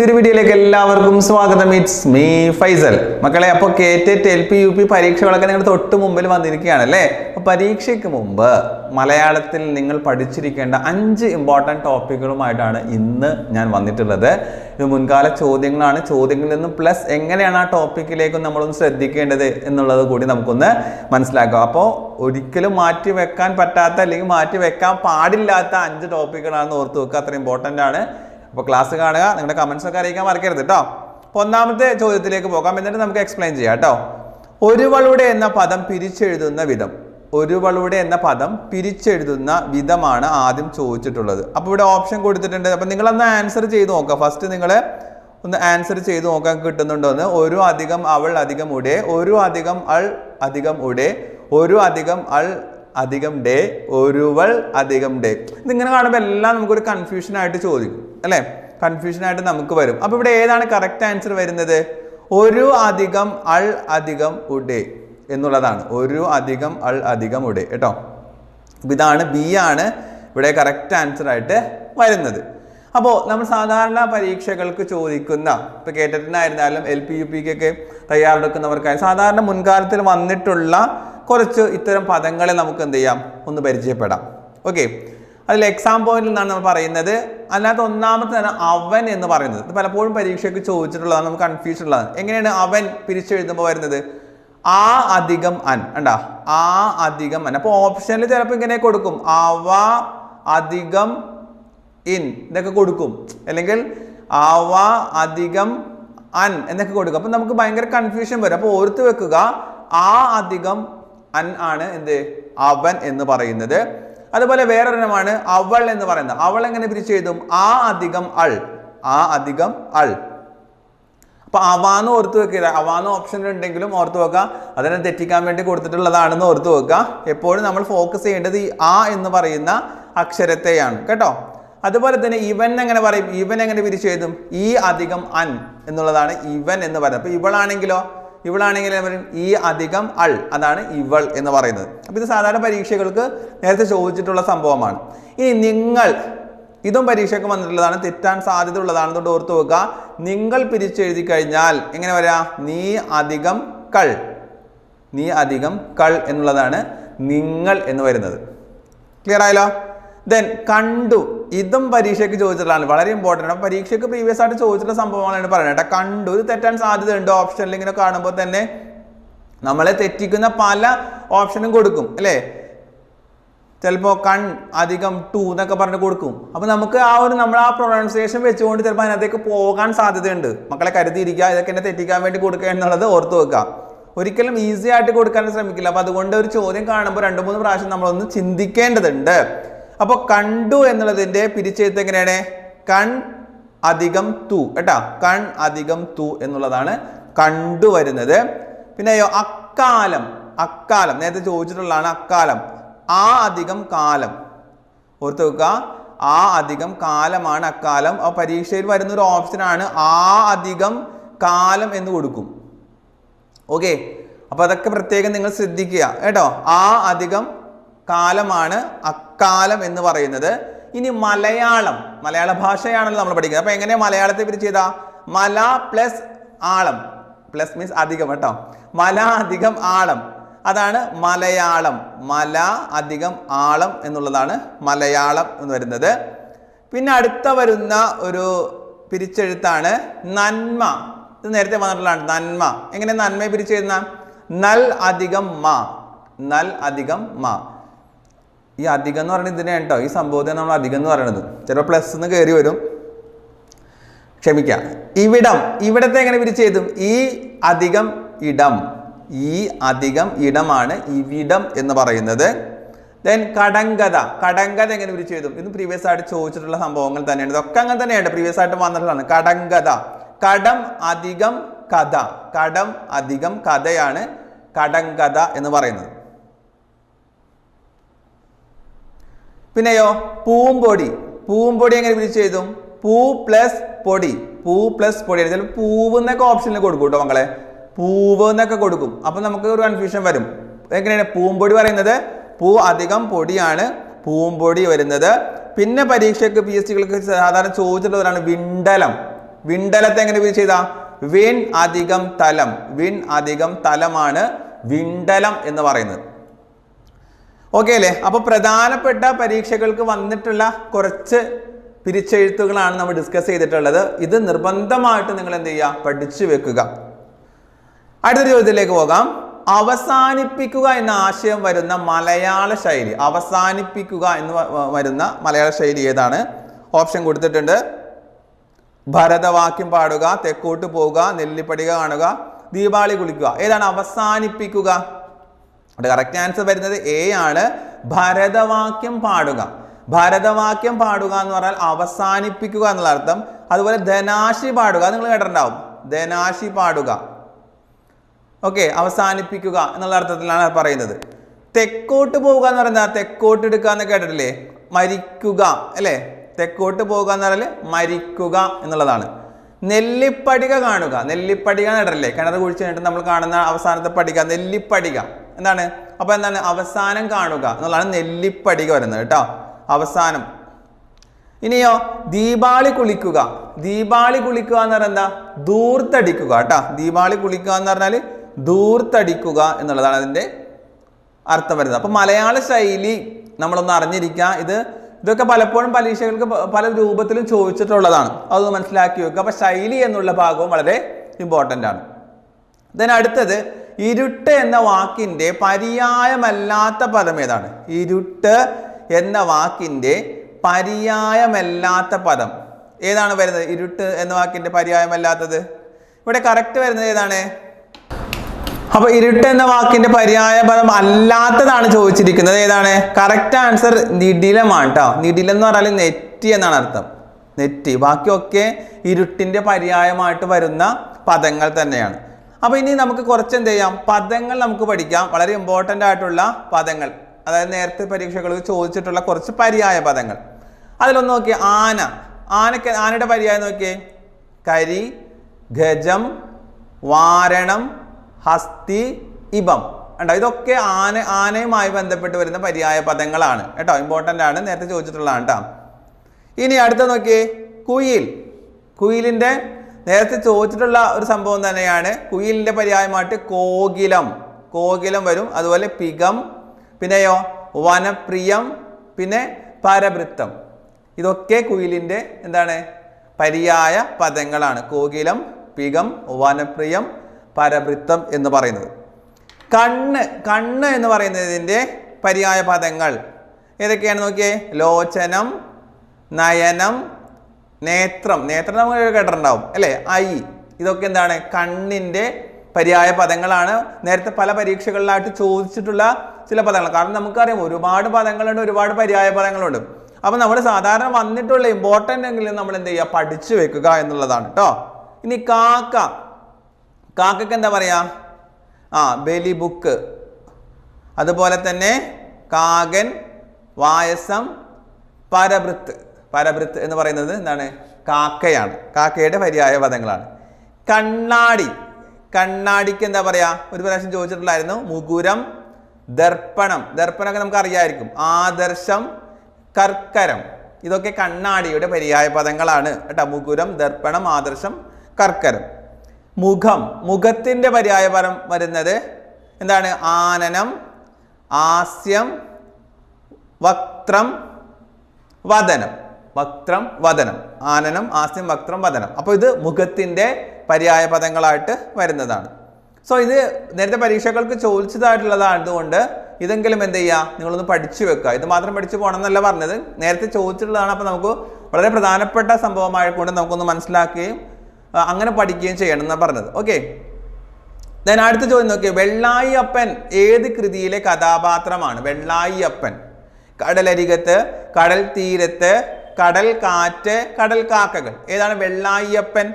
പുതിയൊരു വീഡിയോയിലേക്ക് എല്ലാവർക്കും സ്വാഗതം. It's me Faisal. മക്കളെ അപ്പോൾ K TET L P U P പരീക്ഷകളൊക്കെ നിങ്ങൾ തൊട്ട് മുമ്പിൽ വന്നിരിക്കുകയാണ് അല്ലേ? അപ്പോൾ പരീക്ഷയ്ക്ക് മുമ്പ് മലയാളത്തിൽ നിങ്ങൾ പഠിച്ചിരിക്കേണ്ട അഞ്ച് ഇമ്പോർട്ടന്റ് ടോപ്പിക്കുകളുമായിട്ടാണ് ഇന്ന് ഞാൻ വന്നിട്ടുള്ളത്. ഇത് മുൻകാല ചോദ്യങ്ങളാണ്. ചോദ്യങ്ങളിൽ നിന്നും പ്ലസ് എങ്ങനെയാണ് ആ ടോപ്പിക്കിലേക്കും നമ്മളൊന്ന് ശ്രദ്ധിക്കേണ്ടത് എന്നുള്ളത് കൂടി നമുക്കൊന്ന് മനസ്സിലാക്കാം. അപ്പോൾ ഒരിക്കലും മാറ്റി വെക്കാൻ പറ്റാത്ത അല്ലെങ്കിൽ മാറ്റി വെക്കാൻ പാടില്ലാത്ത അഞ്ച് ടോപ്പിക്കുകളാണെന്ന് ഓർത്ത് വെക്കുക. അത്ര ഇമ്പോർട്ടന്റ് ആണ്. അപ്പോൾ ക്ലാസ് കാണുക നിങ്ങളുടെ കമൻസ് ഒക്കെ അറിയിക്കാൻ മറക്കരുത് കേട്ടോ അപ്പോൾ ഒന്നാമത്തെ ചോദ്യത്തിലേക്ക് പോകാം എന്നിട്ട് നമുക്ക് എക്സ്പ്ലെയിൻ ചെയ്യാം കേട്ടോ ഒരുവളുടെ എന്ന പദം പിരിച്ചെഴുതുന്ന വിധം. ഒരുവളുടെ എന്ന പദം പിരിച്ചെഴുതുന്ന വിധമാണ് ആദ്യം ചോദിച്ചിട്ടുള്ളത്. അപ്പോൾ ഇവിടെ ഓപ്ഷൻ കൊടുത്തിട്ടുണ്ട്. അപ്പോൾ നിങ്ങളൊന്ന് ആൻസർ ചെയ്ത് നോക്കുക. ഫസ്റ്റ് നിങ്ങൾ ഒന്ന് ആൻസർ ചെയ്ത് നോക്കാൻ കിട്ടുന്നുണ്ടോ എന്ന് ഒരു അധികം അവൾ അധികം ഉടെ ഒരു അധികം അൾ അധികം ഉടെ ഒരു അധികം അൾ അധികം ഡേ ഒരുവൾ അധികം ഡേ. ഇതിങ്ങനെ കാണുമ്പോൾ എല്ലാം നമുക്കൊരു കൺഫ്യൂഷൻ ആയിട്ട് ചോദിക്കും അല്ലേ? കൺഫ്യൂഷൻ ആയിട്ട് നമുക്ക് വരും. അപ്പോൾ ഇവിടെ ഏതാണ് കറക്റ്റ് ആൻസർ വരുന്നത്? ഒരു അധികം അൾ അധികം ഉഡേ എന്നുള്ളതാണ്. ഒരു അധികം അൾ അധികം ഉഡേ കേട്ടോ? ഇതാണ് ബി ആണ് ഇവിടെ കറക്റ്റ് ആൻസർ ആയിട്ട് വരുന്നത്. അപ്പോൾ നമ്മൾ സാധാരണ പരീക്ഷകൾക്ക് ചോദിക്കുന്ന ഇപ്പോൾ കേട്ടിട്ടുണ്ടായിരുന്നാലും എൽ പി യു പിക്കൊക്കെ തയ്യാറെടുക്കുന്നവർക്കായാലും സാധാരണ മുൻകാലത്തിൽ വന്നിട്ടുള്ള കുറച്ച് ഇത്തരം പദങ്ങളെ നമുക്ക് എന്ത് ചെയ്യാം? ഒന്ന് പരിചയപ്പെടാം. ഓക്കെ അതിൽ എക്സാം പോയിന്റിൽ നിന്നാണ് നമ്മൾ പറയുന്നത്. അതിനകത്ത് ഒന്നാമത്തെ തന്നെ അവൻ എന്ന് പറയുന്നത്. ഇത് പലപ്പോഴും പരീക്ഷയ്ക്ക് ചോദിച്ചിട്ടുള്ളതാണ് നമുക്ക് കൺഫ്യൂഷൻ ഉള്ളതാണ്. എങ്ങനെയാണ് അവൻ പിരിച്ചെഴുതുമ്പോൾ വരുന്നത്? ആ അധികം അൻ. കണ്ടാ? ആ അധികം അൻ. അപ്പോൾ ഓപ്ഷനിൽ ചിലപ്പോൾ ഇങ്ങനെ കൊടുക്കും. അവ അധികം ഇൻ ഇതൊക്കെ കൊടുക്കും. അല്ലെങ്കിൽ അവ അധികം അൻ എന്നൊക്കെ കൊടുക്കും. അപ്പം നമുക്ക് ഭയങ്കര കൺഫ്യൂഷൻ വരും. അപ്പോൾ ഓർത്ത് വെക്കുക ആ അധികം അൻ ആണ് എന്ത്? അവൻ എന്ന് പറയുന്നത്. അതുപോലെ വേറൊരെണ്ണമാണ് അവൾ എന്ന് പറയുന്നത്. അവൾ എങ്ങനെ പിരിച്ചു എഴുതും? ആ അധികം അൾ. ആ അധികം അൾ. അപ്പൊ അവാന്ന് ഓർത്ത് വെക്കുക. അവാന്ന് ഓപ്ഷൻ ഉണ്ടെങ്കിലും ഓർത്ത് വെക്കുക. അതിനെ തെറ്റിക്കാൻ വേണ്ടി കൊടുത്തിട്ടുള്ളതാണെന്ന് ഓർത്ത് വെക്കുക. എപ്പോഴും നമ്മൾ ഫോക്കസ് ചെയ്യേണ്ടത് ഈ ആ എന്ന് പറയുന്ന അക്ഷരത്തെയാണ്. കേട്ടോ? അതുപോലെ തന്നെ ഇവൻ എങ്ങനെ പറയും? ഇവൻ എങ്ങനെ പിരിച്ചു എഴുതും? ഈ അധികം അൻ എന്നുള്ളതാണ് ഇവൻ എന്ന് പറയുന്നത്. അപ്പൊ ഇവളാണെങ്കിലോ? ഇവളാണെങ്കിൽ പറയും ഈ അധികം അൾ അതാണ് ഇവൾ എന്ന് പറയുന്നത്. അപ്പോൾ ഇത് സാധാരണ പരീക്ഷകൾക്ക് നേരത്തെ ചോദിച്ചിട്ടുള്ള സംഭവമാണ്. ഇനി നിങ്ങൾ ഇതും പരീക്ഷയ്ക്ക് വന്നിട്ടുള്ളതാണ് തെറ്റാൻ സാധ്യത ഉള്ളതാണെന്നുകൊണ്ട് ഓർത്ത് വെക്കുക. നിങ്ങൾ പിരിച്ചെഴുതി കഴിഞ്ഞാൽ എങ്ങനെ വരാ? നീ അധികം കൾ. നീ അധികം കൾ എന്നുള്ളതാണ് നിങ്ങൾ എന്ന് വരുന്നത്. ക്ലിയർ ആയല്ലോ? ദെൻ കണ്ടു. ഇതും പരീക്ഷയ്ക്ക് ചോദിച്ചിട്ടുള്ളതാണ്. വളരെ ഇമ്പോർട്ടന്റ് ആണ്. പരീക്ഷയ്ക്ക് പ്രീവിയസ് ആയിട്ട് ചോദിച്ചിട്ടുള്ള സംഭവങ്ങളാണ് പറയുന്നത് കേട്ടോ. കണ്ടു. ഇത് തെറ്റാൻ സാധ്യതയുണ്ട്. ഓപ്ഷനിൽ ഇങ്ങനെ കാണുമ്പോൾ തന്നെ നമ്മളെ തെറ്റിക്കുന്ന പല ഓപ്ഷനും കൊടുക്കും. അല്ലേ? ചിലപ്പോൾ കൺ അധികം ടു എന്നൊക്കെ പറഞ്ഞ് കൊടുക്കും. അപ്പോൾ നമുക്ക് ആ ഒരു നമ്മൾ ആ പ്രൊണൗൺസിയേഷൻ വെച്ചുകൊണ്ട് ചിലപ്പോൾ അതിനകത്തേക്ക് പോകാൻ സാധ്യതയുണ്ട്. മക്കളെ കരുതിയിരിക്കുക. ഇതൊക്കെ എന്നെ തെറ്റിക്കാൻ വേണ്ടി കൊടുക്കുക എന്നുള്ളത് ഓർത്ത് വെക്കുക. ഒരിക്കലും ഈസി ആയിട്ട് കൊടുക്കാൻ ശ്രമിക്കില്ല. അപ്പോൾ അതുകൊണ്ട് ഒരു ചോദ്യം കാണുമ്പോൾ രണ്ട് മൂന്ന് പ്രാവശ്യം നമ്മളൊന്ന് ചിന്തിക്കേണ്ടതുണ്ട്. അപ്പോൾ കണ്ടു എന്നുള്ളതിന്റെ പിരിച്ചെഴുത്ത് എങ്ങനെയാണ്? കൺ അധികം തു കേട്ടാ? കൺ അധികം തു എന്നുള്ളതാണ് കണ്ടുവരുന്നത് പിന്നെയോ അക്കാലം അക്കാലം നേരത്തെ ചോദിച്ചിട്ടുള്ളതാണ് അക്കാലം. ആ അധികം കാലം. ഓർത്ത് വെക്കുക ആ അധികം കാലമാണ് അക്കാലം. ആ പരീക്ഷയിൽ വരുന്ന ഒരു ഓപ്ഷനാണ് ആ അധികം കാലം എന്ന് കൊടുക്കും. ഓക്കെ അപ്പൊ അതൊക്കെ പ്രത്യേകം നിങ്ങൾ ശ്രദ്ധിക്കുക. കേട്ടോ? ആ അധികം കാലമാണ് അക്കാലം എന്ന് പറയുന്നത്. ഇനി മലയാളം മലയാള ഭാഷയാണല്ലോ നമ്മൾ പഠിക്കുന്നത്. അപ്പൊ എങ്ങനെയാ മലയാളത്തെ പിരിച്ച് ചെയ്താ? മല പ്ലസ് ആളം. പ്ലസ് മീൻസ് അധികം കേട്ടോ. മല അധികം ആളം. അതാണ് മലയാളം. മല അധികം ആളം എന്നുള്ളതാണ് മലയാളം എന്ന് വരുന്നത്. പിന്നെ അടുത്ത വരുന്ന ഒരു പിരിച്ചെഴുത്താണ് നന്മ. ഇത് നേരത്തെ വന്നിട്ടുള്ളതാണ് നന്മ. എങ്ങനെ നന്മയെ പിരിച്ചെഴുതുന്ന? നൽ അധികം മ. നൽ അധികം മ. ഈ അധികം എന്ന് പറയുന്നത് ഇതിനെ കേട്ടോ ഈ സംഭവത്തെ നമ്മൾ അധികം എന്ന് പറയുന്നത്. ചിലപ്പോൾ പ്ലസ് എന്ന് കയറി വരും. ക്ഷമിക്കാം. ഇവിടം ഇവിടത്തെ എങ്ങനെ പിരിച്ചെഴുതും ഈ അധികം ഇടം ഈ അധികം ഇടമാണ് ഇവിടം എന്ന് പറയുന്നത്. ദെൻ കടങ്കഥ കടങ്കഥ എങ്ങനെ പിരിച്ചെഴുതും ഇത് പ്രീവിയസ് ആയിട്ട് ചോദിച്ചിട്ടുള്ള സംഭവങ്ങൾ തന്നെയാണ്. ഇതൊക്കെ അങ്ങനെ തന്നെയാണ്. പ്രീവിയസ് ആയിട്ട് വന്നിട്ടുള്ളതാണ്. കടങ്കഥ. കടം അധികം കഥ. കടം അധികം കഥയാണ് കടങ്കഥ എന്ന് പറയുന്നത്. പിന്നെയോ പൂമ്പൊടി. പൂമ്പൊടി എങ്ങനെ പിരിച്ചു എഴുതും? പൂ പ്ലസ് പൊടി. പൂ പ്ലസ് പൊടി. ചിലപ്പോൾ പൂവ് എന്നൊക്കെ ഓപ്ഷനിൽ കൊടുക്കും കേട്ടോ മക്കളെ. പൂവ് എന്നൊക്കെ കൊടുക്കും. അപ്പൊ നമുക്ക് ഒരു കൺഫ്യൂഷൻ വരും. എങ്ങനെയാണ്? പൂമ്പൊടി പറയുന്നത് പൂ അധികം പൊടിയാണ്. പൂമ്പൊടി വരുന്നത്. പിന്നെ പരീക്ഷയ്ക്ക് പി എസ് സികൾക്ക് സാധാരണ ചോദിച്ചിട്ടുള്ളതാണ് വിണ്ടലം. വിണ്ടലത്തെ എങ്ങനെ ഉപയോഗിച്ച് ചെയ്താ വിൺ അധികം തലം. വിൺ അധികം തലമാണ് വിണ്ടലം എന്ന് പറയുന്നത്. ഓക്കെ അല്ലേ? അപ്പോൾ പ്രധാനപ്പെട്ട പരീക്ഷകൾക്ക് വന്നിട്ടുള്ള കുറച്ച് പിരിച്ചെഴുത്തുകളാണ് നമ്മൾ ഡിസ്കസ് ചെയ്തിട്ടുള്ളത്. ഇത് നിർബന്ധമായിട്ട് നിങ്ങൾ എന്ത് ചെയ്യുക? പഠിച്ചു വെക്കുക. അടുത്ത ചോദ്യത്തിലേക്ക് പോകാം. അവസാനിപ്പിക്കുക എന്ന ആശയം വരുന്ന മലയാള ശൈലി അവസാനിപ്പിക്കുക എന്ന് വരുന്ന മലയാള ശൈലി ഏതാണ്? ഓപ്ഷൻ കൊടുത്തിട്ടുണ്ട്. ഭരതവാക്യം പാടുക തെക്കോട്ട് പോവുക നെല്ലിപ്പടിക കാണുക ദീപാവലി കുളിക്കുക. ഏതാണ് അവസാനിപ്പിക്കുക? കറക്റ്റ് ആൻസർ വരുന്നത് എ ആണ്. ഭരതവാക്യം പാടുക. ഭരതവാക്യം പാടുക എന്ന് പറഞ്ഞാൽ അവസാനിപ്പിക്കുക എന്നുള്ള അർത്ഥം. അതുപോലെ ധനാശി പാടുക നിങ്ങൾ കേട്ടിട്ടുണ്ടാവും. ധനാശി പാടുക. ഓക്കെ അവസാനിപ്പിക്കുക എന്നുള്ള അർത്ഥത്തിലാണ് പറയുന്നത്. തെക്കോട്ട് പോവുക എന്ന് പറയുന്നത് തെക്കോട്ട് എടുക്കുക എന്ന് കേട്ടിട്ടില്ലേ? മരിക്കുക അല്ലേ? തെക്കോട്ട് പോവുക എന്ന് പറഞ്ഞാൽ മരിക്കുക എന്നുള്ളതാണ്. നെല്ലിപ്പടിക കാണുക. നെല്ലിപ്പടിക എന്ന് കേട്ടിട്ടില്ലേ? കിണർ കുഴിച്ച് കഴിഞ്ഞിട്ട് നമ്മൾ കാണുന്ന അവസാനത്തെ പടിക നെല്ലിപ്പടിക. എന്താണ്? അപ്പൊ എന്താണ്? അവസാനം കാണുക എന്നുള്ളതാണ് നെല്ലിപ്പടിക വരുന്നത് കേട്ടോ. അവസാനം. ഇനിയോ ദീപാളി കുളിക്കുക. ദീപാളി കുളിക്കുക എന്ന് പറഞ്ഞാൽ എന്താ? ദൂർത്തടിക്കുക കേട്ടോ. ദീപാളി കുളിക്കുക എന്ന് പറഞ്ഞാൽ ദൂർത്തടിക്കുക എന്നുള്ളതാണ് അതിന്റെ അർത്ഥം വരുന്നത്. അപ്പൊ മലയാള ശൈലി നമ്മളൊന്ന് അറിഞ്ഞിരിക്കുക. ഇത് ഇതൊക്കെ പലപ്പോഴും പരീക്ഷകൾക്ക് പല രൂപത്തിലും ചോദിച്ചിട്ടുള്ളതാണ്. അതൊന്ന് മനസ്സിലാക്കി വെക്കുക. അപ്പൊ ശൈലി എന്നുള്ള ഭാഗവും വളരെ ഇമ്പോർട്ടന്റ് ആണ്. ദെൻ അടുത്തത് ഇരുട്ട് എന്ന വാക്കിന്റെ പര്യായമല്ലാത്ത പദം ഏതാണ്? ഇരുട്ട് എന്ന വാക്കിന്റെ പര്യായമല്ലാത്ത പദം. ഏതാണ് വരുന്നത്? ഇരുട്ട് എന്ന വാക്കിന്റെ പര്യായമല്ലാത്തത്? ഇവിടെ കറക്റ്റ് വരുന്നത് ഏതാണ്? അപ്പൊ ഇരുട്ട് എന്ന വാക്കിന്റെ പര്യായ പദം അല്ലാത്തതാണ് ചോദിച്ചിരിക്കുന്നത്. ഏതാണ്? കറക്റ്റ് ആൻസർ നിഡിലമാണ് കേട്ടോ നിഡിലം എന്ന് പറഞ്ഞാൽ നെറ്റി എന്നാണ് അർത്ഥം. നെറ്റി. ബാക്കിയൊക്കെ ഇരുട്ടിന്റെ പര്യായമായിട്ട് വരുന്ന പദങ്ങൾ തന്നെയാണ്. അപ്പൊ ഇനി നമുക്ക് കുറച്ച് എന്ത് ചെയ്യാം? പദങ്ങൾ നമുക്ക് പഠിക്കാം. വളരെ ഇമ്പോർട്ടന്റ് ആയിട്ടുള്ള പദങ്ങൾ. അതായത് നേരത്തെ പരീക്ഷകൾക്ക് ചോദിച്ചിട്ടുള്ള കുറച്ച് പര്യായ പദങ്ങൾ. അതിലൊന്ന് നോക്കിയേ ആന. ആനക്ക് ആനയുടെ പര്യായം നോക്കിയേ. കരി ഗജം വാരണം ഹസ്തി ഇബം കണ്ടോ? ഇതൊക്കെ ആന ആനയുമായി ബന്ധപ്പെട്ട് വരുന്ന പര്യായ പദങ്ങളാണ്. കേട്ടോ? ഇമ്പോർട്ടന്റ് ആണ്. നേരത്തെ ചോദിച്ചിട്ടുള്ളതാണ് കേട്ടോ ഇനി അടുത്ത നോക്കിയേ കുയിൽ. കുയിലിന്റെ നേരത്തെ ചോദിച്ചിട്ടുള്ള ഒരു സംഭവം തന്നെയാണ് കുയിലിന്റെ പര്യായമായിട്ട് കോകിലം. കോകിലം വരും അതുപോലെ പികം പിന്നെയോ വനപ്രിയം പിന്നെ പരവൃത്തം. ഇതൊക്കെ കുയിലിന്റെ എന്താണ്? പര്യായ പദങ്ങളാണ്. കോകിലം പികം വനപ്രിയം പരവൃത്തം എന്ന് പറയുന്നത്. കണ്ണ് കണ്ണ് എന്ന് പറയുന്നതിന്റെ പര്യായ പദങ്ങൾ ഏതൊക്കെയാണ് നോക്കിയേ? ലോചനം നയനം നേത്രം. നേത്രം നമ്മൾ കേട്ടിട്ടുണ്ടാവും അല്ലേ? ഐ. ഇതൊക്കെ എന്താണ്? കണ്ണിന്റെ പര്യായ പദങ്ങളാണ്. നേരത്തെ പല പരീക്ഷകളിലായിട്ട് ചോദിച്ചിട്ടുള്ള ചില പദങ്ങൾ. കാരണം നമുക്കറിയാം ഒരുപാട് പദങ്ങളുണ്ട് ഒരുപാട് പര്യായ പദങ്ങളുണ്ട്. അപ്പം നമ്മൾ സാധാരണ വന്നിട്ടുള്ള ഇമ്പോർട്ടന്റ് എങ്കിലും നമ്മൾ എന്ത് ചെയ്യുക? പഠിച്ചു വെക്കുക എന്നുള്ളതാണ് കേട്ടോ ഇനി കാക്ക. കാക്കക്ക് എന്താ പറയാ? ആ ബലി ബുക്ക് അതുപോലെ തന്നെ കാകൻ വായസം പരവൃത്ത്. പരവൃത്ത് എന്ന് പറയുന്നത് എന്താണ്? കാക്കയാണ്. കാക്കയുടെ പര്യായ പദങ്ങളാണ് കണ്ണാടി. കണ്ണാടിക്ക് എന്താ പറയാ? ഒരു പ്രാവശ്യം ചോദിച്ചിട്ടുണ്ടായിരുന്നു മുകുരം ദർപ്പണം. ദർപ്പണമൊക്കെ നമുക്ക് അറിയാമായിരിക്കും. ആദർശം കർക്കരം. ഇതൊക്കെ കണ്ണാടിയുടെ പര്യായ പദങ്ങളാണ് കേട്ടോ. മുകുരം ദർപ്പണം ആദർശം കർക്കരം. മുഖം. മുഖത്തിന്റെ പര്യായപരം വരുന്നത് എന്താണ്? ആനനം ആസ്യം വക്ത്രം വദനം. വക്ത്രം വദനം. ആനനം ആസ്യം വക്ത്രം വദനം. അപ്പോൾ ഇത് മുഖത്തിന്റെ പര്യായ പദങ്ങളായിട്ട് വരുന്നതാണ്. സോ ഇത് നേരത്തെ പരീക്ഷകൾക്ക് ചോദിച്ചതായിട്ടുള്ളതായതുകൊണ്ട് ഇതെങ്കിലും എന്ത് ചെയ്യുക? നിങ്ങളൊന്ന് പഠിച്ചു വെക്കുക. ഇത് മാത്രം പഠിച്ചു പോകണം എന്നല്ല പറഞ്ഞത്. നേരത്തെ ചോദിച്ചിട്ടുള്ളതാണ്. അപ്പോൾ നമുക്ക് വളരെ പ്രധാനപ്പെട്ട സംഭവമായിക്കൊണ്ട് നമുക്കൊന്ന് മനസ്സിലാക്കുകയും അങ്ങനെ പഠിക്കുകയും ചെയ്യണം എന്നാണ് പറഞ്ഞത്. ഓക്കെ. ഞാൻ അടുത്ത ചോദ്യം നോക്കിയേ വെള്ളായി അപ്പൻ ഏത് കൃതിയിലെ കഥാപാത്രമാണ്? വെള്ളായി അപ്പൻ കടലരികത്ത് കടൽ തീരത്ത് കടൽ കാറ്റ് കടൽ കാക്കകൾ ഏതാണ് വെള്ളായി അപ്പൻ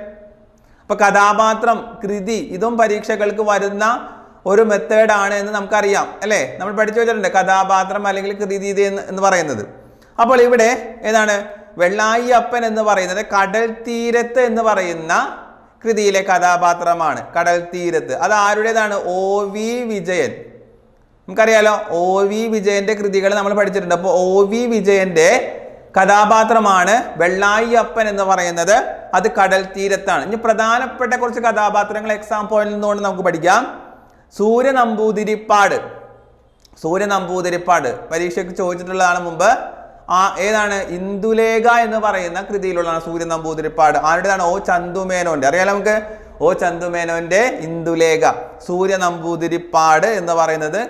അപ്പൊ കഥാപാത്രം കൃതി ഇതും പരീക്ഷകൾക്ക് വരുന്ന ഒരു മെത്തേഡാണ് എന്ന് നമുക്കറിയാം അല്ലേ? നമ്മൾ പഠിച്ചു വെച്ചിട്ടുണ്ട് കഥാപാത്രം അല്ലെങ്കിൽ കൃതി എന്ന് എന്ന് പറയുന്നത്. അപ്പോൾ ഇവിടെ ഏതാണ്? വെള്ളായി അപ്പൻ എന്ന് പറയുന്നത് കടൽ തീരത്ത് എന്ന് പറയുന്ന കൃതിയിലെ കഥാപാത്രമാണ്. കടൽ തീരത്ത്. അത് ആരുടേതാണ്? O V Vijayan. നമുക്കറിയാലോ ഒ വി വിജയന്റെ കൃതികൾ നമ്മൾ പഠിച്ചിട്ടുണ്ട്. അപ്പോൾ ഒ വി വിജയന്റെ കഥാപാത്രമാണ് വെള്ളായി അപ്പൻ എന്ന് പറയുന്നത്. അത് കടൽ തീരത്താണ്. ഇനി പ്രധാനപ്പെട്ട കുറച്ച് കഥാപാത്രങ്ങൾ എക്സാം പോയിന്റിൽ നിന്നുകൊണ്ട് നമുക്ക് പഠിക്കാം. സൂര്യ നമ്പൂതിരിപ്പാട് സൂര്യ നമ്പൂതിരിപ്പാട് പരീക്ഷയ്ക്ക് ചോദിച്ചിട്ടുള്ളതാണ് മുമ്പ് ആ ഏതാണ്? ഇന്ദുലേഖ എന്ന് പറയുന്ന കൃതിയിലുള്ളതാണ് സൂര്യ നമ്പൂതിരിപ്പാട് ആരുടേതാണ്? ഓ ചന്തുമേനോന്റെ. അറിയാലോ നമുക്ക്? ഓ ചന്തുമേനോന്റെ ഇന്ദുലേഖ. സൂര്യ നമ്പൂതിരിപ്പാട് എന്ന് പറയുന്നത്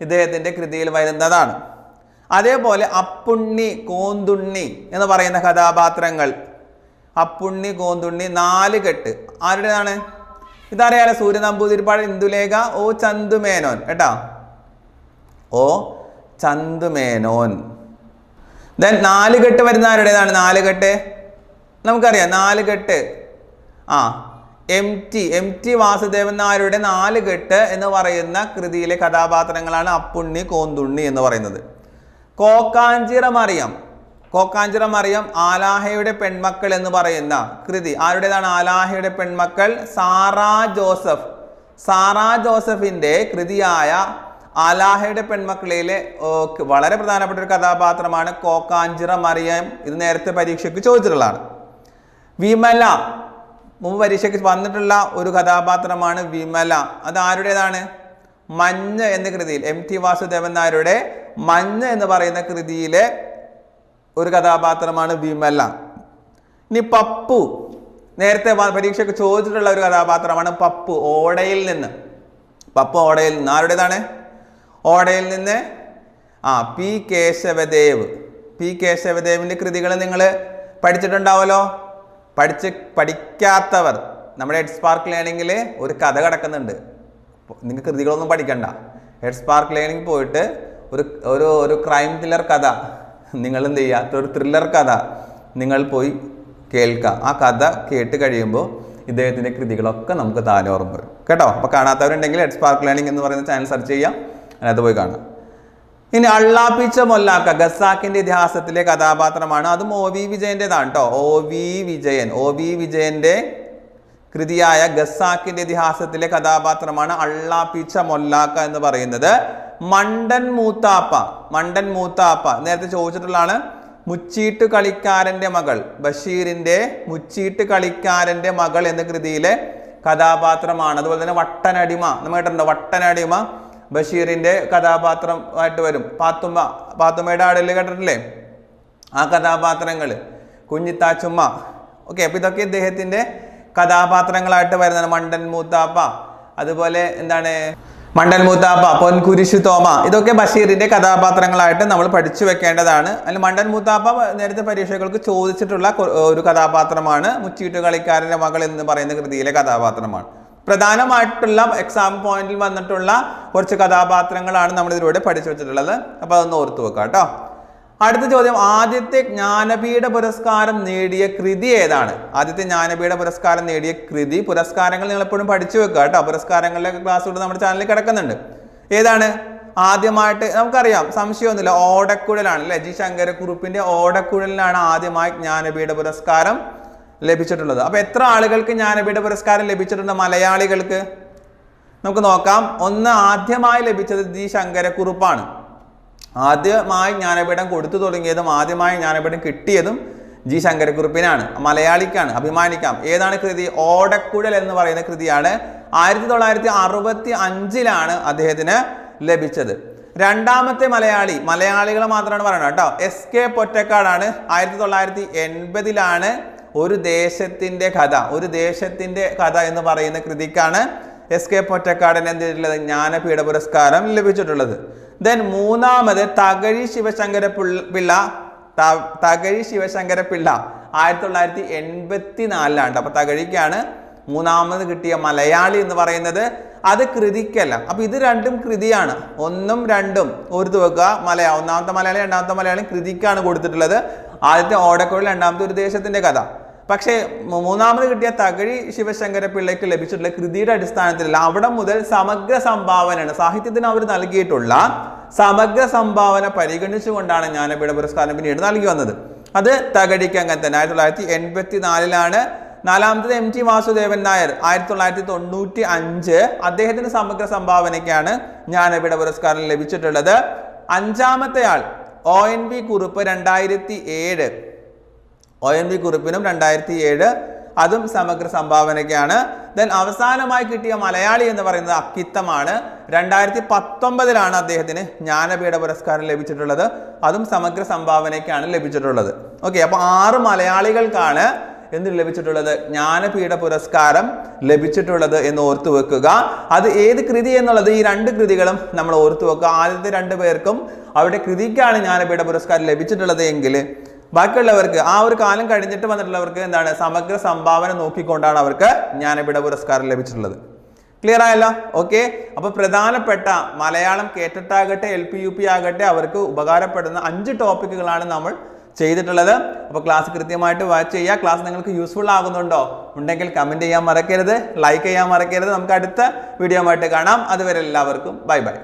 ഇദ്ദേഹത്തിന്റെ കൃതിയിൽ വരുന്നതാണ്. അതേപോലെ അപ്പുണ്ണി കോന്തുണ്ണി എന്ന് പറയുന്ന കഥാപാത്രങ്ങൾ. അപ്പുണ്ണി കോന്തുണ്ണി നാല് കെട്ട്. ആരുടേതാണ്? ഇതറിയാലോ സൂര്യ നമ്പൂതിരിപ്പാട് ഇന്ദുലേഖ ഓ ചന്തുമേനോൻ. കേട്ടോ? ഓ ചന്തുമേനോൻ. ദെൻ നാല് കെട്ട് വരുന്ന ആരുടേതാണ്? നാല് കെട്ട്. നമുക്കറിയാം നാല് കെട്ട്. ആ M T M T Vasudevan നായരുടെ നാല് കെട്ട് എന്ന് പറയുന്ന കൃതിയിലെ കഥാപാത്രങ്ങളാണ് അപ്പുണ്ണി കോന്തുണ്ണി എന്ന് പറയുന്നത്. കോക്കാഞ്ചിറ മറിയം കോക്കാഞ്ചിറ മറിയം ആലാഹയുടെ പെൺമക്കൾ എന്ന് പറയുന്ന കൃതി. ആരുടേതാണ് ആലാഹയുടെ പെൺമക്കൾ? Sarah Joseph. സാറാ ജോസഫിന്റെ കൃതിയായ ആലാഹയുടെ പെൺമക്കളിലെ വളരെ പ്രധാനപ്പെട്ട ഒരു കഥാപാത്രമാണ് കോക്കാഞ്ചിറ മറിയം ഇത് നേരത്തെ പരീക്ഷയ്ക്ക് ചോദിച്ചിട്ടുള്ളതാണ്. വിമല. മുമ്പ് പരീക്ഷയ്ക്ക് വന്നിട്ടുള്ള ഒരു കഥാപാത്രമാണ് വിമല. അത് ആരുടേതാണ് മഞ്ഞ് എന്ന കൃതിയിൽ എം ടി വാസുദേവൻ നായരുടെ മഞ്ഞ് എന്ന് പറയുന്ന കൃതിയിലെ ഒരു കഥാപാത്രമാണ് വിമല. ഇനി പപ്പു. നേരത്തെ പരീക്ഷയ്ക്ക് ചോദിച്ചിട്ടുള്ള ഒരു കഥാപാത്രമാണ് പപ്പു ഓടയിൽ നിന്ന്. പപ്പു ഓടയിൽ നിന്ന്. ആരുടേതാണ്? ഓടയിൽ നിന്ന്. ആ പി കേശവദേവ്. പി കേശവദേവിന്റെ കൃതികൾ നിങ്ങൾ പഠിച്ചിട്ടുണ്ടാവല്ലോ? പഠിച്ച് പഠിക്കാത്തവർ. നമ്മുടെ എഡ് സ്പാർക്ക് ലേണിങ്ങിൽ ഒരു കഥ കിടക്കുന്നുണ്ട്. നിങ്ങൾക്ക് കൃതികളൊന്നും പഠിക്കണ്ട. ഹെഡ് സ്പാർക്ക് ലേണിംഗ് പോയിട്ട് ഒരു ഒരു ഒരു ക്രൈം ത്രില്ലർ കഥ നിങ്ങൾ എന്ത് ചെയ്യുക ഒരു ത്രില്ലർ കഥ നിങ്ങൾ പോയി കേൾക്കുക ആ കഥ കേട്ട് കഴിയുമ്പോൾ ഇദ്ദേഹത്തിന്റെ കൃതികളൊക്കെ നമുക്ക് താനെ ഓർമ്മ വരും. കേട്ടോ? അപ്പോൾ കാണാത്തവരുണ്ടെങ്കിൽ ഹെഡ് സ്പാർക്ക് ലേണിംഗ് എന്ന് പറയുന്ന ചാനൽ സെർച്ച് ചെയ്യാം. അതിനകത്ത് പോയി കാണാം. ഇനി അള്ളാപ്പിച്ച മൊല്ലാക്ക ഗസാക്കിന്റെ ഇതിഹാസത്തിലെ കഥാപാത്രമാണ്. അതും ഒ വി വിജയന്റെതാണ് കേട്ടോ O V Vijayan. O V വിജയന്റെ കൃതിയായ ഗസാക്കിന്റെ ഇതിഹാസത്തിലെ കഥാപാത്രമാണ് അള്ളാപ്പിച്ച മൊല്ലാക്ക എന്ന് പറയുന്നത്. മണ്ടൻ മൂത്താപ്പ മണ്ടൻ മൂത്താപ്പ. നേരത്തെ ചോദിച്ചിട്ടുള്ളതാണ് മുച്ചീട്ട് കളിക്കാരന്റെ മകൾ ബഷീറിന്റെ മുച്ചീട്ട് കളിക്കാരന്റെ മകൾ എന്ന കൃതിയിലെ കഥാപാത്രമാണ്. അതുപോലെ തന്നെ വട്ടനടിമ നമ്മൾ കേട്ടിട്ടുണ്ടോ? വട്ടനടിമ ബഷീറിന്റെ കഥാപാത്രമായിട്ട് വരും. പാത്തുമ്മ പാത്തുമ്മയുടെ ആടൽ കേട്ടിട്ടില്ലേ? ആ കഥാപാത്രങ്ങൾ കുഞ്ഞിത്താച്ചുമ്മ ഓക്കെ അപ്പൊ ഇതൊക്കെ ഇദ്ദേഹത്തിന്റെ കഥാപാത്രങ്ങളായിട്ട് വരുന്നത് മണ്ടൻ മൂത്താപ്പ. അതുപോലെ എന്താണ്? മണ്ടൻ മൂത്താപ്പ പൊൻകുരിശു തോമ. ഇതൊക്കെ ബഷീറിന്റെ കഥാപാത്രങ്ങളായിട്ട് നമ്മൾ പഠിച്ചു വെക്കേണ്ടതാണ്. അതിൽ മണ്ടൻ മൂത്താപ്പ നേരത്തെ പരീക്ഷകൾക്ക് ചോദിച്ചിട്ടുള്ള ഒരു കഥാപാത്രമാണ്. മുച്ചീട്ട് കളിക്കാരന്റെ മകൾ എന്ന് പറയുന്ന കൃതിയിലെ കഥാപാത്രമാണ്. പ്രധാനമായിട്ടുള്ള എക്സാം പോയിന്റിൽ വന്നിട്ടുള്ള കുറച്ച് കഥാപാത്രങ്ങളാണ് നമ്മൾ ഇതിലൂടെ പഠിച്ചു വെച്ചിട്ടുള്ളത്. അപ്പോൾ അതൊന്ന് ഓർത്തു വെക്കാം കേട്ടോ അടുത്ത ചോദ്യം ആദ്യത്തെ ജ്ഞാനപീഠ പുരസ്കാരം നേടിയ കൃതി ഏതാണ്? ആദ്യത്തെ ജ്ഞാനപീഠ പുരസ്കാരം നേടിയ കൃതി പുരസ്കാരങ്ങൾ നിങ്ങൾ എപ്പോഴും പഠിച്ചു വെക്കുക കേട്ടോ. പുരസ്കാരങ്ങളിലെ ക്ലാസ് കൂടെ നമ്മുടെ ചാനലിൽ കിടക്കുന്നുണ്ട്. ഏതാണ്? ആദ്യമായിട്ട് നമുക്കറിയാം സംശയമൊന്നുമില്ല ഓടക്കുഴലാണ് അല്ലെ ജി ശങ്കരക്കുറുപ്പിന്റെ ഓടക്കുഴലിനാണ് ആദ്യമായി ജ്ഞാനപീഠ പുരസ്കാരം ലഭിച്ചിട്ടുള്ളത്. അപ്പൊ എത്ര ആളുകൾക്ക് ജ്ഞാനപീഠ പുരസ്കാരം ലഭിച്ചിട്ടുണ്ട് മലയാളികൾക്ക്? നമുക്ക് നോക്കാം. ഒന്ന് ആദ്യമായി ലഭിച്ചത് ജി ശങ്കരക്കുറുപ്പാണ്. ആദ്യമായി ജ്ഞാനപീഠം കൊടുത്തു തുടങ്ങിയതും ആദ്യമായി ജ്ഞാനപീഠം കിട്ടിയതും ജി ശങ്കരക്കുറുപ്പിനാണ്. മലയാളിക്കാണ് അഭിമാനിക്കാം. ഏതാണ് കൃതി? ഓടക്കുഴൽ എന്ന് പറയുന്ന കൃതിയാണ്. ആയിരത്തി തൊള്ളായിരത്തി അറുപത്തി അഞ്ചിലാണ് അദ്ദേഹത്തിന് ലഭിച്ചത്. രണ്ടാമത്തെ മലയാളി മലയാളികൾ മാത്രമാണ് പറയുന്നത് കേട്ടോ. എസ് കെ പൊറ്റക്കാടാണ്. ആയിരത്തി തൊള്ളായിരത്തി എൺപതിലാണ് ഒരു ദേശത്തിന്റെ കഥ ഒരു ദേശത്തിന്റെ കഥ എന്ന് പറയുന്ന കൃതിക്കാണ് എസ് കെ പൊറ്റക്കാടിന് എന്ത് ചെയ്തിട്ടുള്ളത് ജ്ഞാനപീഠ പുരസ്കാരം ലഭിച്ചിട്ടുള്ളത്. ദെൻ മൂന്നാമത് തകഴി ശിവശങ്കര പിള്ള- തകഴി ശിവശങ്കര പിള്ള ആയിരത്തി തൊള്ളായിരത്തി എൺപത്തി നാലിലാണ് അപ്പൊ തകഴിക്കാണ് മൂന്നാമത് കിട്ടിയ മലയാളി എന്ന് പറയുന്നത്. അത് കൃതിക്കല്ല. അപ്പൊ ഇത് രണ്ടും കൃതിയാണ്. ഒന്നും രണ്ടും ഒരു തുക മലയാളം ഒന്നാമത്തെ മലയാളി രണ്ടാമത്തെ മലയാളി കൃതിക്കാണ് കൊടുത്തിട്ടുള്ളത്. ആദ്യത്തെ ഓടക്കുഴൽ രണ്ടാമത്തെ ഒരു ദേശത്തിന്റെ കഥ. പക്ഷേ മൂന്നാമത് കിട്ടിയ തകഴി ശിവശങ്കര പിള്ളയ്ക്ക് ലഭിച്ചിട്ടുള്ള കൃതിയുടെ അടിസ്ഥാനത്തിലല്ല അവിടെ മുതൽ സമഗ്ര സംഭാവനയാണ്. സാഹിത്യത്തിന് അവർ നൽകിയിട്ടുള്ള സമഗ്ര സംഭാവന പരിഗണിച്ചുകൊണ്ടാണ് ജ്ഞാനപീഠ പുരസ്കാരം പിന്നീട് നൽകി വന്നത്. അത് തകഴിക്ക് അങ്ങനെ തന്നെ. ആയിരത്തി തൊള്ളായിരത്തി എൺപത്തി നാലിലാണ് നാലാമത്തത് എം ടി വാസുദേവൻ നായർ. ആയിരത്തി തൊള്ളായിരത്തി തൊണ്ണൂറ്റി അഞ്ച് അദ്ദേഹത്തിന് സമഗ്ര സംഭാവനയ്ക്കാണ് ജ്ഞാനപീഠ പുരസ്കാരം ലഭിച്ചിട്ടുള്ളത്. അഞ്ചാമത്തെ ആൾ ഒ എൻ വി കുറുപ്പ് രണ്ടായിരത്തി ഏഴ് ഒ എൻ വി കുറിപ്പിനും രണ്ടായിരത്തി ഏഴ് അതും സമഗ്ര സംഭാവനയ്ക്കാണ്. ദെൻ അവസാനമായി കിട്ടിയ മലയാളി എന്ന് പറയുന്നത് അക്കിത്തമാണ്. രണ്ടായിരത്തി പത്തൊമ്പതിലാണ് അദ്ദേഹത്തിന് ജ്ഞാനപീഠ പുരസ്കാരം ലഭിച്ചിട്ടുള്ളത്. അതും സമഗ്ര സംഭാവനയ്ക്കാണ് ലഭിച്ചിട്ടുള്ളത്. ഓക്കെ അപ്പോൾ ആറ് മലയാളികൾക്കാണ് എന്ത് ലഭിച്ചിട്ടുള്ളത്? ജ്ഞാനപീഠ പുരസ്കാരം ലഭിച്ചിട്ടുള്ളത് എന്ന് ഓർത്തു വെക്കുക. അത് ഏത് കൃതി എന്നുള്ളത് ഈ രണ്ട് കൃതികളും നമ്മൾ ഓർത്തു വെക്കുക. ആദ്യത്തെ രണ്ട് പേർക്കും അവരുടെ കൃതിക്കാണ് ജ്ഞാനപീഠ പുരസ്കാരം ലഭിച്ചിട്ടുള്ളത് എങ്കിൽ ബാക്കിയുള്ളവർക്ക് ആ ഒരു കാലം കഴിഞ്ഞിട്ട് വന്നിട്ടുള്ളവർക്ക് എന്താണ് സമഗ്ര സംഭാവന നോക്കിക്കൊണ്ടാണ് അവർക്ക് ജ്ഞാനപീഠ പുരസ്കാരം ലഭിച്ചിട്ടുള്ളത്. ക്ലിയർ ആയല്ലോ? ഓക്കെ അപ്പൊ പ്രധാനപ്പെട്ട മലയാളം കേട്ടിട്ടാകട്ടെ എൽ പി യു പി ആകട്ടെ അവർക്ക് ഉപകാരപ്പെടുന്ന അഞ്ച് ടോപ്പിക്കുകളാണ് നമ്മൾ ചെയ്തിട്ടുള്ളത്. അപ്പോൾ ക്ലാസ് കൃത്യമായിട്ട് വാച്ച് ചെയ്യുക. ക്ലാസ് നിങ്ങൾക്ക് യൂസ്ഫുൾ ആകുന്നുണ്ടോ? ഉണ്ടെങ്കിൽ കമന്റ് ചെയ്യാൻ മറക്കരുത്. ലൈക്ക് ചെയ്യാൻ മറക്കരുത്. നമുക്ക് അടുത്ത വീഡിയോ ആയിട്ട് കാണാം. അതുവരെ എല്ലാവർക്കും ബൈ ബൈ